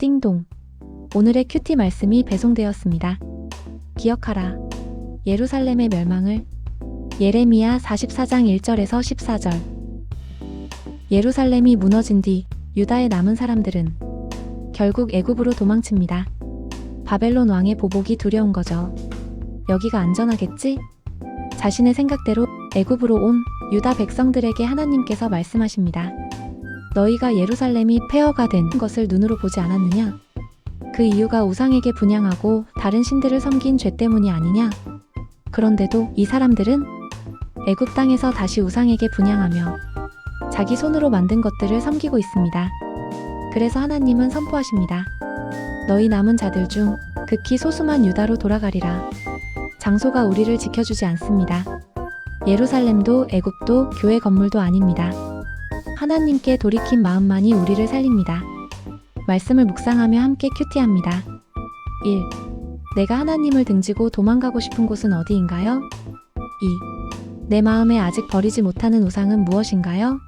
띵동. 오늘의 큐티 말씀이 배송되었습니다. 기억하라. 예루살렘의 멸망을 예레미야 44장 1절에서 14절. 예루살렘이 무너진 뒤 유다에 남은 사람들은 결국 애굽으로 도망칩니다. 바벨론 왕의 보복이 두려운 거죠. 여기가 안전하겠지? 자신의 생각대로 애굽으로 온 유다 백성들에게 하나님께서 말씀하십니다. 너희가 예루살렘이 폐허가 된 것을 눈으로 보지 않았느냐? 그 이유가 우상에게 분양하고 다른 신들을 섬긴 죄 때문이 아니냐? 그런데도 이 사람들은 애굽 땅에서 다시 우상에게 분양하며 자기 손으로 만든 것들을 섬기고 있습니다. 그래서 하나님은 선포하십니다. 너희 남은 자들 중 극히 소수만 유다로 돌아가리라. 장소가 우리를 지켜주지 않습니다. 예루살렘도 애굽도 교회 건물도 아닙니다. 하나님께 돌이킨 마음만이 우리를 살립니다. 말씀을 묵상하며 함께 큐티합니다. 1. 내가 하나님을 등지고 도망가고 싶은 곳은 어디인가요? 2. 내 마음에 아직 버리지 못하는 우상은 무엇인가요?